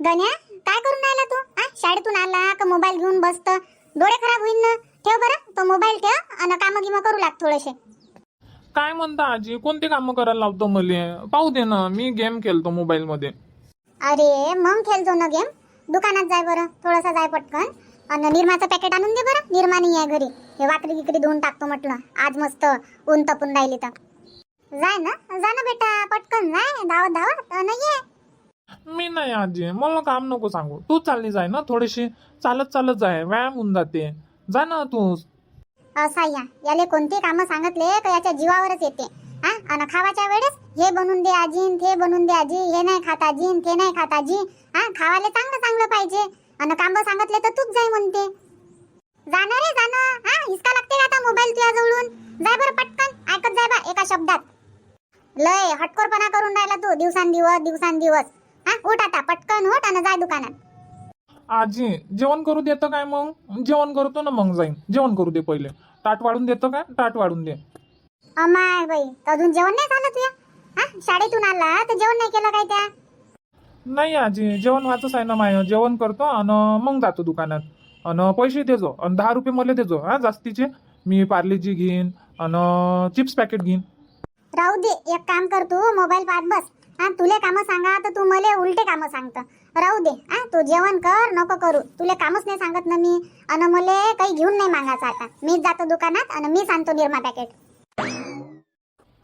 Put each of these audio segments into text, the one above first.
गण्या काय करून राहिला तू? हा शाळेतून आला का मोबाईल घेऊन बसत? डोळे खराब होईल ना. ठेव बरं तो मोबाईल ठेव आणि कामं गिमं करू लाग थोडेसे. काय म्हणता आजी? कोणते कामं करायला लावतो मले? पाहू दे ना मी गेम खेळतो मोबाईल मध्ये अरे मग खेळतो ना गेम? दुकानात जाय बरं थोडंसं जाय पटकन. आणि निरमाचं पॅकेट आणून दे बरं निरमा नाही आहे घरी. हे वाकडी गिकडी धुवून टाकतो म्हटलं. आज मस्त ऊन तपून राहिली तर. जाय ना जा ना बेटा पटकन जाय धावत धावत. अन ये. मी नाही आजी. मला काम नको सांगू. तू चालली जाय ना थोडीशी चालत चालत जाय. व्यायाम होऊन जाते. जा ना तू. असा या याले कोणती कामं सांगितले का याच्या जीवावरच येते? हा? आणि खावाच्या वेळेस? हे बनवून दे आजी ते बनवून दे आजी. हे नाही खात आजी ते नाही खात आजी. हा? खावाले चांगलं चांगलं पाहिजे. आणि काम सांगितले तर तूच जाय म्हणते. जाणार रे जाणं हा? हिसका लागते का आता मोबाईल तुझ्या जवळून? जाय बरं पटकन. ऐकत जाय बा एका शब्दात. लय हटकोरपणा करून राहिला तू दिवसांदिवस दिवसांदिवस. उठ आता पटकन उठ आणि जाय दुकानात. आजी जेवण करू देतं काय मग? जेवण करतो ना मग जाईन. जेवण करू दे पहिले. ताट वाढून देतं काय ताट वाढून दे. अमाय बाई अजून जेवण नाही झालं तुझ्या हा? शाळेतून आला? तर जेवण नाही केलं काय त्या? नाही आजी जेवण वाचच आहे ना माय. जेवण करतो आणि मग जातो दुकानात. आणि पैसे देजो. आणि दहा रुपये मला देजो हा जास्तीचे. मी पार्लेजी घेईन आणि चिप्स पॅकेट घेईन. राहू दे एक काम कर तू मोबाईल पाहत बस. हा तुले कामं सांगा तर तू मला उलटे कामं सांगत. राहू दे हा तू जेवण कर नको करू. तुले कामच नाही सांगत ना मी. आणि मला काही घेऊन नाही मागायचं आता. मीच जातो दुकानात आणि मीच आणतो निरमा पॅकेट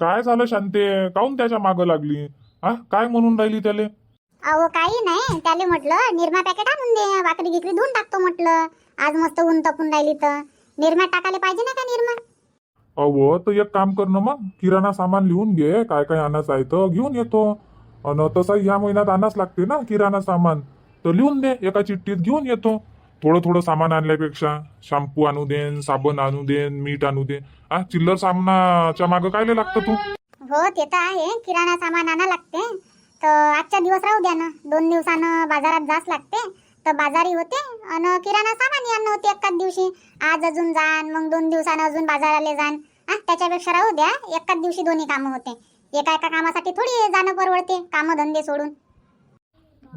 काय झालं शांते? काऊन त्याच्या मागं लागली? हा काय म्हणून राहिली त्याले? अहो काही नाही. त्याले म्हटलं निरमा पॅकेट आणून दे वाकडी गिकडी धुवून टाकतो म्हटलं. आज मस्त ऊन तपून राहिली तर. निरमा टाकायला पाहिजे ना का निरमा? अहो तर एक काम कर ना मग. किराणा सामान लिहून घे. काय काय आणायचं आहे तर घेऊन येतो. आणि तसं ह्या महिन्यात आणाच लागते ना किराणा सामान. तर लिहून दे. एका चिठ्ठीत घेऊन येतो. थोडं थोडं सामान आणल्यापेक्षा शॅम्पू आणू देन साबण आणू देन मीठ आणू दे हा चिल्लर सामनाच्या मागं कायले लागतं तू? हो ते तर आहे. किराणा सामान आणा लागते. तर आजच्या दिवस राहू द्या ना. दोन दिवसानं बाजारात जास लागते. तर बाजारी होते. आणि किराणा सामान आणणं होते एकाच दिवशी. आज अजून जाण मग दोन दिवसानं अजून बाजाराला जाण. हा त्याच्यापेक्षा राहू द्या एकाच दिवशी दोन्ही कामं होते. एका एका कामासाठी थोडी जाणं परवडते कामं धंदे सोडून.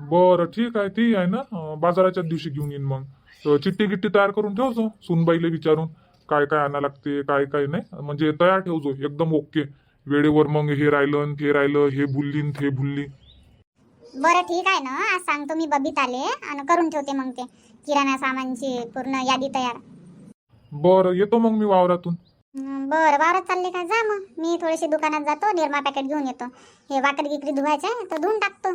बरं ठीक आहे ती आहे ना. बाजाराच्या दिवशी घेऊन येईन मग. चिठ्ठी गिट्टी तयार करून ठेवतो सुनबाईला विचारून. काय काय आणा लागते काय काय नाही. म्हणजे तयार ठेवतो एकदम ओके. वेळेवर मग हे राहिलं हे राहिलं हे भुललीन हे ते भुलली. बरं ठीक आहे ना. आज सांगतो मी बबीताले आणि करून ठेवते मग ते. किराणा सामानची पूर्ण यादी तयार. बरं येतो मग मी वावरातून. हं, बरं वावरात चालले का? जा मग. मी थोडीशी दुकानात जातो निरमा पॅकेट घेऊन येतो. हे वाकडी गिकडी धुवायचं आहे तर धुवून टाकतो.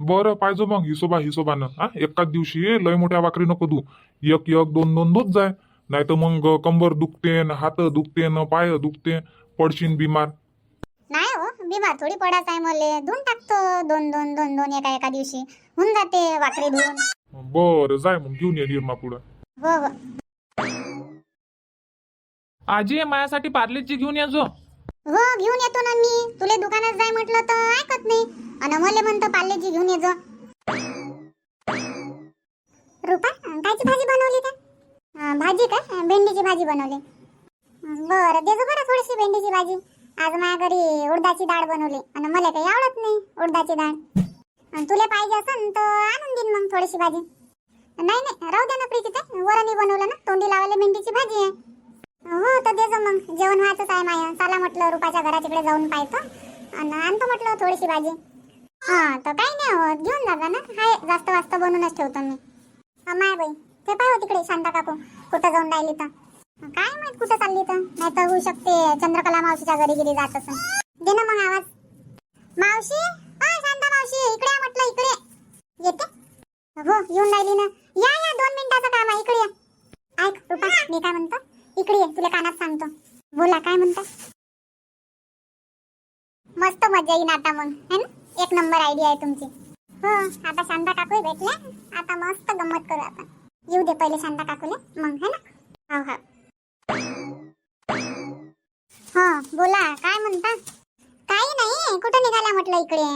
बरं पाहिजे मग हिशोबा हिशोबानं. हा एकाच दिवशी लय मोठ्या वाकरी नको तू एक एक दोन दोन दूध जाय. नाही तर मग कंबर दुखते न हात दुखते न पाय दुखते पडशीन बिमार. नाही हो बिमार थोडी पडायचं आहे मले. धुवून टाकतो दोन दोन दोन दोन एका एका दिवशी. होऊन जाते वाकडी धुवून बरं जाय मग घेऊन ये निर्मा पुढं. हो हो. आजी माझ्यासाठी पार्लेजी घेऊन या जो. हो घेऊन येतो ना मी. तुले दुकानात जाय म्हटलं तर ऐकत नाही. आणि मले म्हणतो पार्लेजी घेऊन ये जो. रुपा कायची भाजी बनवली का अं, भाजी काय? भेंडीची भाजी बनवली. बरं देजो बरं थोडीशी भेंडीची भाजी. आज माझ्या घरी उडदाची डाळ बनवली. आणि मला काही आवडत नाही उडदाची डाळ. आणि तुला पाहिजे असन तर आणून देईन मग थोडीशी भाजी. नाही नाही राहू दे ना प्रीती ते वरणी बनवलं ना? तोंडी लावायला भेंडीची भाजी आहे. हो तर देजो मग. जेवण व्हायचंच आहे माया. चला म्हटलं रुपाच्या घरा तिकडे जाऊन पाहतो. आणि आणतो म्हटलं थोडीशी भाजी. हा तर काही नाही हो. घेऊन जाता ना. हाय जास्त वास्त बनवूनच ठेवतो मी. हा, माय बाई. ते पाहू हो तिकडे शांता काकू. कुठं जाऊन राहिली तर. काय माहीत कुठं चालली तर नाही तर होऊ शकते. चंद्रकला मावशीच्या घरी गेली जात असं दे ना मग आवाज. मावशी? हा शांता मावशी इकडे या म्हटलं इकडे. येते? हो येऊन राहिली ना. या या दोन मिनिटाचं काम आहे. इकडे या. ऐक रुपा मी काय म्हणतो? इकडे ये तुला कानात सांगतो. बोला काय म्हणता? मस्त मजा येईन आता मग है ना? एक नंबर आयडिया आहे तुमची. हो आता शांता काकू भेटले आता मस्त गंमत करू आपण. येऊ दे पहिले शांता काकूले. मग है ना? हो हो. हा बोला काय म्हणता? काही नाही कुठं निघाला म्हटलं इकडे?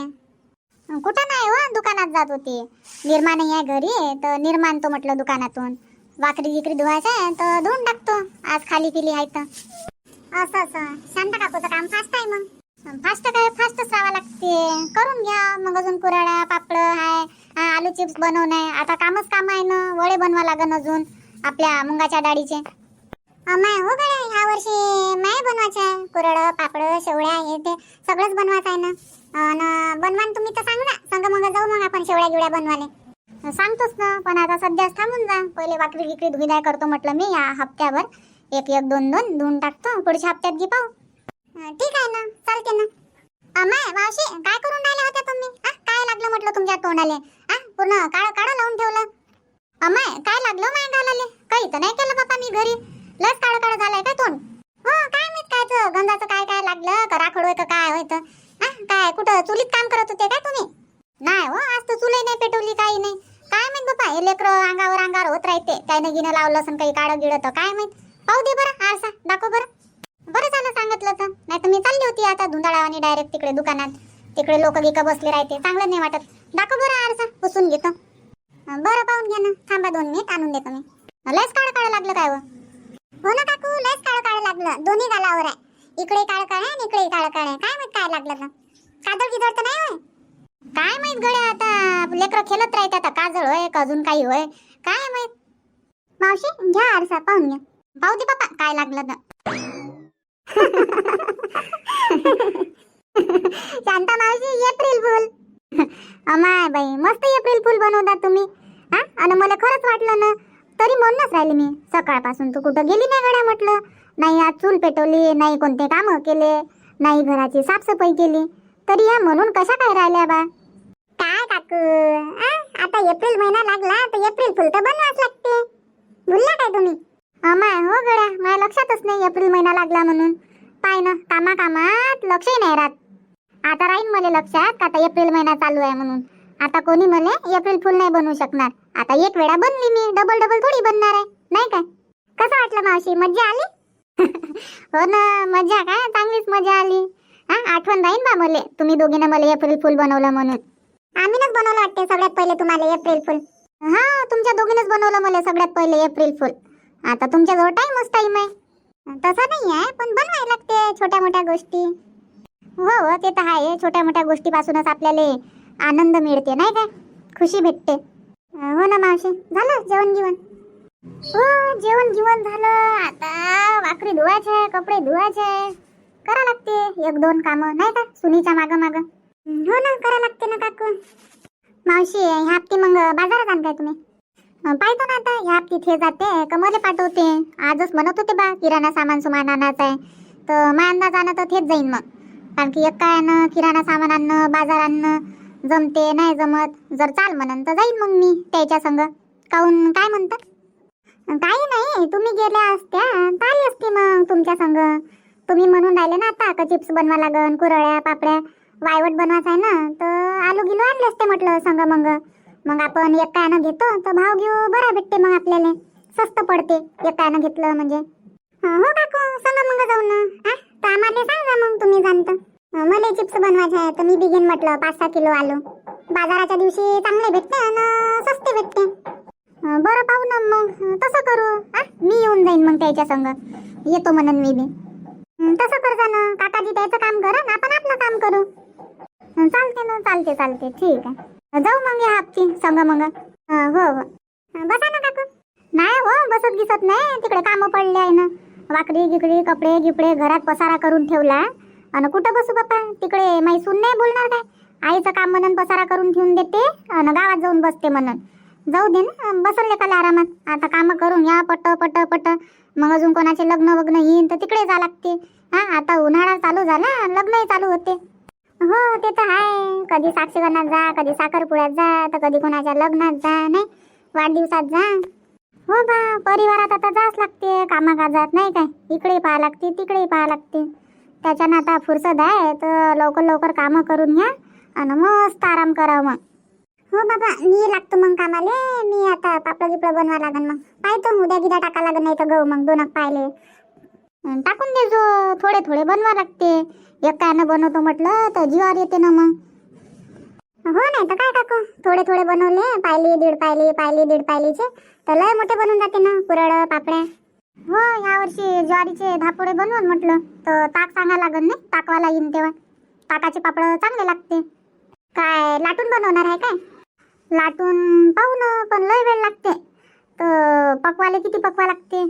कुठं नाही हो दुकानात जात होते. निर्मा नाही आहे घरी तर निर्मा तो म्हटलं दुकानातून. वाकडी गिकडी धुवायचं आहे तर धुवून टाकतो. आज खाली पिली आहे तर. असं असं. शांता काकूचं काम फास्ट आहे मग. फास्ट काय फास्टच राहावं लागते. करून घ्या. मग अजून कुराडा पापड आहे आलू आलू चिप्स बनवणं आहे. आता कामच काम आहे ना. वडे बनवा लागन अजून. आपल्या मुंगाच्या डाळीचे. माय हो गड्या ह्या वर्षी माय बनवायचं आहे. कुरडं पापड शेवळ्या हे ते सगळंच बनवायचं आहे ना. अन बनवान तुम्ही तर सांग. ना सांग मग जाऊ मग आपण शेवळ्या गिवळ्या बनवाले सांगतोच ना पण आता सध्याच थांबून जा. पहिले वाकडी गिकडी धुविदाय करतो म्हटलं मी या हप्त्यावर. एक एक दोन दोन धुवून टाकतो. पुढच्या हप्त्यात घे पाहू. ठीक आहे ना चालते ना. अमाय मावशी काय करून राहिले होते तुम्ही? आ, काय लागलं म्हटलं तुमच्या तोंडाले? आ पूर्ण काळ काळ लावून ठेवलं. अमाय काय लागलं माय गालाले? काही तर नाही केलं बापा मी घरी. लस काळ काळ झालंय का तोंड? हो काय माहीत काय तर गंधाचं काय काय लागलं का राखड होय काय होय काय कुठं चुलीत काम करत होते काय तुम्ही? नाही हो आज तर चुलही नाही पेटवली काही नाही. काय माहीत बापा हे लेकर अंगावर अंगावर होत राहते. काय नाही गिनं लावलं असं काही काळं गिळत काय माहीत? पाहू दे बरं आरसा दाखव बरं. बरं झालं सांगितलं तर. नाही तर मी चालली होती आता धुंदाळावानी डायरेक्ट तिकडे दुकानात. तिकडे लोक गिका बसले राहते चांगलं नाही वाटत. दाखव बरं आरसा पुसून घेतो. बरं पाहून घ्या ना. थांबा दोन मिनिट आणून देतो मी. लयच काळ काळ लागलं काय हो? हो ना काकू लयच काळ काळ लागलं. दोन्ही गालावर आहे. इकडे काळ काळ आहे आणि इकडे काळ काळ आहे. काय माहीत काय लागलं तर? काजळ गिजळ तर नाही होय? काय माहीत गड्या आता? लेकरं खेळत राहते आता. काजळ होय का अजून काही होय? काय माहीत? मावशी घ्या आरसा पाहून घ्या. पाहू दे बापा काय लागलं तर. शांता मावशी एप्रिल फुल. अमाय बाई मस्त एप्रिल फुल बनवता तुम्ही. हा? आणि मला खरंच वाटलं ना तरी म्हणूनच राहिले मी. सकाळपासून तू कुठं गेली नाही गड्या म्हटलं? नाही आज चूल पेटवली नाही कोणते कामं केले नाही घराची साफसफाई केली. तरी या म्हणून कशा काय राहिल्या बा? काय काकू? आ? आता एप्रिल महिना लागला तर एप्रिल फुल तर बनवाच लागते. भुलला काय तुम्ही? अमाय हो गड्या माझ्या लक्षातच नाही एप्रिल महिना लागला म्हणून. पाय ना कामा कामात लक्षही नाही राहत. आता राहीन मला लक्षात का आता एप्रिल महिना चालू आहे म्हणून. आता कोणी मला एप्रिल फुल नाही बनवू शकणार. आता एक वेळा बनली मी. डबल डबल थोडी बनणार आहे. नाही काय कसं वाटलं मावशी? मज्जा आली? हो ना मजा काय? चांगलीच मजा आली. हा आठवण राहीन बा मले. तुम्ही दोघीनं मला एप्रिल फुल बनवलं म्हणून. आम्हीच बनवलं वाटते सगळ्यात पहिले तुम्हाला एप्रिल फुल हा तुमच्या दोघीनंच बनवलं मला सगळ्यात पहिले एप्रिल फुल आता तुमच्याजवळ टाइमच टाइम आहे. तसा नाही आहे पण बनवायला लागते छोट्या मोठ्या गोष्टी. हो हो ते तर आहे. छोट्या मोठ्या गोष्टीपासूनच आपल्याला आनंद मिळते नाही काय खुशी भेटते. हो ना मावशी. झालं जेवण गिवण? हो जेवण गिवण झालं. आता वाकडी धुवायचे कपडे धुवायचे. करा लागते एक दोन कामं नाही का सुनीच्या माग माग? हो ना करा लागते ना काकू. मावशी ह्या हप्ती मग बाजारात आणताय तुम्ही? पाहतो ना आता ह्या हप्ती थे जाते का मला पाठवते. आजच म्हणत होते बा किराणा सामान सुमान आणायचं आहे. तर माझ्या अंदाजानं तर थेच जाईन मग. कारण की एक काय आणं, किराणा सामान आणणं बाजार आणणं जमते नाही जमत जर चाल म्हणन तर जाईन मग मी त्याच्या संग. काऊन काय म्हणतात? काही नाही तुम्ही गेल्या असत्या तर आली मग तुमच्या संग. तुम्ही म्हणून राहिले ना आता का चिप्स बनवा लागन कुरळ्या पापड्या वायवट बनवायचं आहे ना तर आलू गिलो आणले असते म्हटलं संग मग. मग आपण एक घेतो तर भाव घेऊ बरा भेटते मग आपल्याला. स्वस्त पडते एक घेतलं म्हणजे. हो काकू संग मग जाऊ ना आ? तर आम्हाला सांगा मग तुम्ही जाणतं. मला चिप्स बनवायचे आहे तर मी बिगेन म्हटलं पाच सहा किलो आलू. बाजाराच्या दिवशी चांगले भेटते आणि स्वस्ते भेटते. बरं पाहू ना मग तसं करू. आ? मी येऊन जाईन मग त्याच्या संग. येतो म्हणून मी बी. तसं कर जा ना काकाजी त्याचं काम करा ना आपण आपलं काम करू. चालते ना चालते चालते. ठीक आहे. जाऊ मग या हप्ती संग मग. हो हो. बसा ना काकू. नाही हो बसत गिसत नाही. तिकडे कामं पडले आहे ना. वाकडी गिकडी कपडे गिपडे घरात पसारा करून ठेवला. आणि कुठं बसू बाप्पा तिकडे माई सून नाही बोलणार काय? आईचं काम म्हणून पसारा करून ठेवून देते आणि गावात जाऊन बसते म्हणून. जाऊ दे ना बसल लेकाला आरामात. आता कामं करून या पट पट पट. मग अजून कोणाचे लग्न वग्न येईन तर तिकडे जा लागते. हा आता उन्हाळा चालू झाला लग्नही चालू होते. हो ते तर आहे कधी साक्षीगणात जा कधी साखरपुड्यात जा तर कधी कोणाच्या लग्नात जा नाही? वाढदिवसात जा. हो बा परिवारात आता जाच लागते कामाकाजात नाही काय? इकडे पाहा लागते तिकडे पाहा लागते. त्याच्यानं आता फुरसत आहे तर लवकर लवकर कामं करून घ्या आणि मस्त आराम करा मग. हो बाबा मी लागतो मग कामाले. मी आता पापड गिपड बनवा लागन मग. पाहतो उद्या गिद्या टाका लागन नाही तर गहू मग दोन पाहिले. टाकून टाकून देजो थोडे थोडे बनवा लागते. एक कायनं बनवतो म्हटलं तर जीवावर येते ना मग. हो नाही तर काय टाकू थोडे थोडे बनवले पायली दीड पायली पायली दीड पायलीचे. तर लय मोठे बनून जाते ना पुरळ पापड्या. हो यावर्षी ज्वारीचे धापुडे बनवून म्हटलं तर ताक सांगा लागन नाही? ताकवाला येईन तेव्हा. ताकाचे पापड चांगले लागते. काय लाटून बनवणार आहे काय? लाटून पाहू ना पण लय वेळ लागते. तर पकवाले किती पकवा लागते?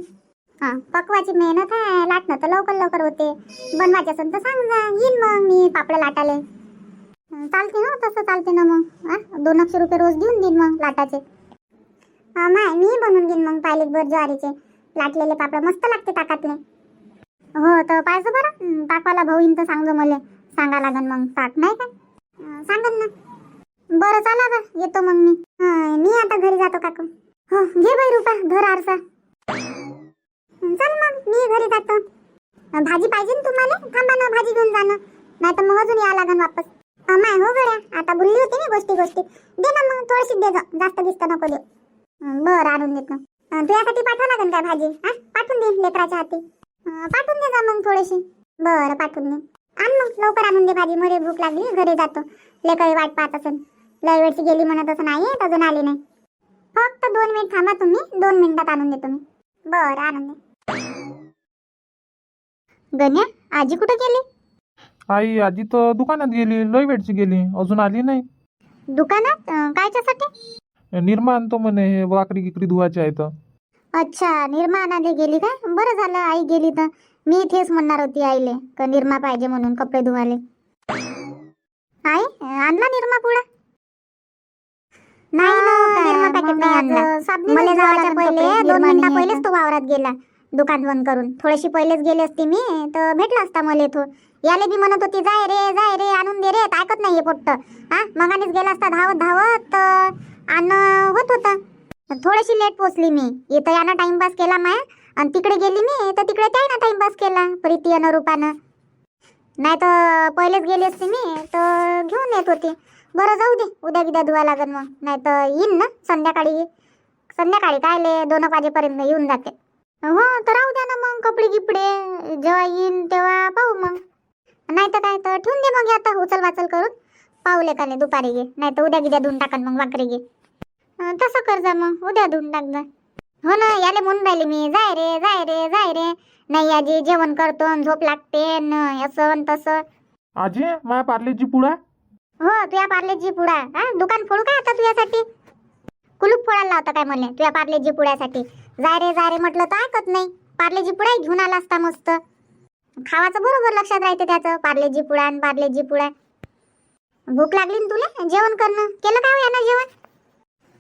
हा पकवाची मेहनत आहे लाटणं तर लवकर लवकर होते. बनवायचे असेल तर सांग जा येईन मग मी पापड लाटाले चालते ना तसं चालते ना मग. हां दोन एकशे रुपये रोज देऊन देईन मग लाटाचे माय मी बनवून घेईन मग पायलेकभर ज्वारीचे. लाटलेले पापड मस्त लागते ताकातले. हो तर पाहिजे बरं. अं, ताकवाला भाऊ तर सांगजो मला. सांगा लागन मग ताक नाही काय सांगन ना. बरं चला बा येतो मग मी. मी आता घरी जातो काकू. हो घे बाई रुपा धर आरसा. चल मग मी घरी जातो. भाजी पाहिजे ना तुम्हाला? थांबा ना भाजी घेऊन जाणं नाही तर मग अजून या लागन वापस. माय हो गड्या आता बोलली होती ना गोष्टी गोष्टी. दे ना मग थोडीशी दे जास्त दिसत नको देऊ. बरं आणून देतो. तुझ्यासाठी पाठवा लागन काय भाजी? हा? पाठवून दे लेकराच्या हाती. पाठवून दे जा मग थोडीशी. बरं पाठवून दे. आण मग लवकर आणून दे भाजी. मरे भूक लागली घरी जातो. लेकरी वाट पाहत असेल लय वेळची गेली म्हणत असं नाही अजून आली नाही. फक्त दोन मिनिट थांबा तुम्ही. दोन मिनिटात आणून देतो मी बरं आणून दे. गण्या आजी कुठे गेली? आई आजी तर दुकानात गेली. लय वेळची गेली. अजून आली नाही. दुकानात? कायच्यासाठी? निर्मा आणतो म्हणे हे वाकरी गिकरी धुवायचे आहेत अच्छा निर्मा आणायला गेली काय बरं झालं आई गेली तर. मी तेच म्हणणार होती आईले का निर्मा पाहिजे म्हणून कपडे धुवाले. आई आणला निर्मा पुढा नाही ना निर्मा पॅकेट नाही आणला. मला जायच्या पहिले दोन मिनिटा पहिलेच तो वावरात गेला दुकान बंद करून. थोडीशी पहिलेच गेली असती मी तर भेटला असता मला तो याले बी म्हणत होती जाय रे जाय रे आणून दे रे तर ऐकत नाही पोट्ट. हा मगानेच गेला असता धावत धावत तर आणि होत होता. थोडीशी लेट पोचली मी. इथं यानं टाइमपास केला माया. आणि तिकडे गेली मी तर तिकडे त्यानं टाइमपास केला प्रीती अन रूपानं. नाही तर पहिलेच गेली असती मी तर घेऊन येत होती. बरं जाऊ दे उद्या गिद्या धुवा लागेल मग. नाही तर येईन ना संध्याकाळी. संध्याकाळी कायले दोन एक वाजेपर्यंत येऊन जाते. हो तर राहू द्या ना मग कपडे गिपडे. जेव्हा येईन तेव्हा पाहू मग. नाही तर काय तर ठेवून दे मग आता उचल वाचल करून. पाहू लेकाने दुपारी घे नाही तर उद्या गिद्या धुवून टाकन मग वाकरी घे. अं, तसं कर जा मग उद्या धुवून टाक जा. हो ना याले म्हणून राहिली मी जाय रे जाय रे जाय रे. नाही आजी जेवण करतो अन् झोप लागते न असं अन् तसं. आजी माया पार्लेजी पुडा हो तुझ्या पार्लेजी पुडा हा दुकान फोडू काय आता तुझ्यासाठी? कुलूप फोडायला लावता काय म्हणले तुझ्या पार्लेजी पुड्यासाठी जाय रे जाय रे म्हटलं तर ऐकत नाही. पार्लेजी पुडा घेऊन आला असता मस्त. खावाचं बरोबर लक्षात राहते त्याचं पार्लेजी पुडा आणि पार्लेजी पुडा भूक लागली ना तुला? जेवण करणं. केलं काय हो यानं जेवण?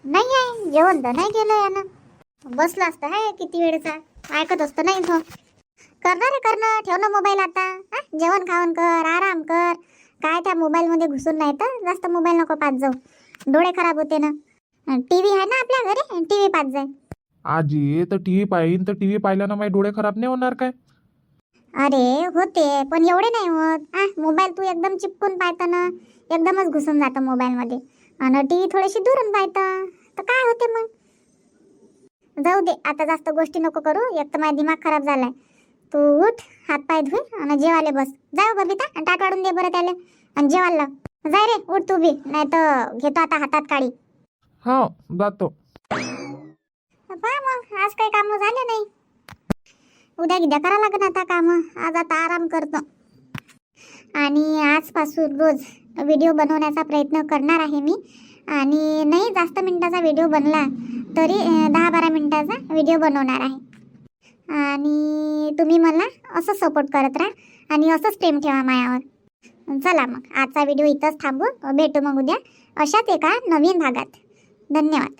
नाही आहे. जेवण तर नाही केलं यानं. बसला असतं हाय किती वेळचा. ऐकत असतं नाही तो. करणार आहे करणं. ठेव ना मोबाईल आता. हा? जेवण खावण कर आराम कर. काय त्या मोबाईलमध्ये घुसून नाही तर? जास्त मोबाईल नको पाच जाऊ. डोळे खराब होते ना. टी व्ही आहे ना आपल्या घरी? टी व्ही पाच जाय. आजी तर टीव्ही पाहिन तर टी व्ही पाहिल्यानं माझे डोळे खराब नाही होणार काय? अरे होते पण एवढे नाही होत. आ मोबाईल तू एकदम चिपकून पाहतं एकदमच घुसून जातं मोबाईलमध्ये. आणि टी व्ही थोडीशी दुरून पाहतं. तर काय होते मग? जाऊ दे आता जास्त गोष्टी नको करू. एक तर माझा दिमाग खराब झालाय. तू उठ हात पाय धुई आणि जेवायला बस. जाऊ बबिता आणि ताट वाढून दे बरं त्याला. आणि जेवायला. जाय रे उठ तू बी. नाही तर घेतो आता हातात काळी हा जातो. पहा मग आज काही कामं झाले नाही. उद्या गिद्या करा लागेल आता कामं. आज आता आराम करतो. आणि आजपासून रोज व्हिडिओ बनवण्याचा प्रयत्न करणार आहे मी. आणि नाही जास्त मिनिटाचा व्हिडिओ बनला तरी दहा बारा मिनिटाचा व्हिडिओ बनवणार आहे. आणि तुम्ही मला असं सपोर्ट करत राहा आणि असंच प्रेम ठेवा मायावर. चला मग आजचा व्हिडिओ इथंच थांबू. भेटू मग उद्या अशाच एका नवीन भागात. धन्यवाद.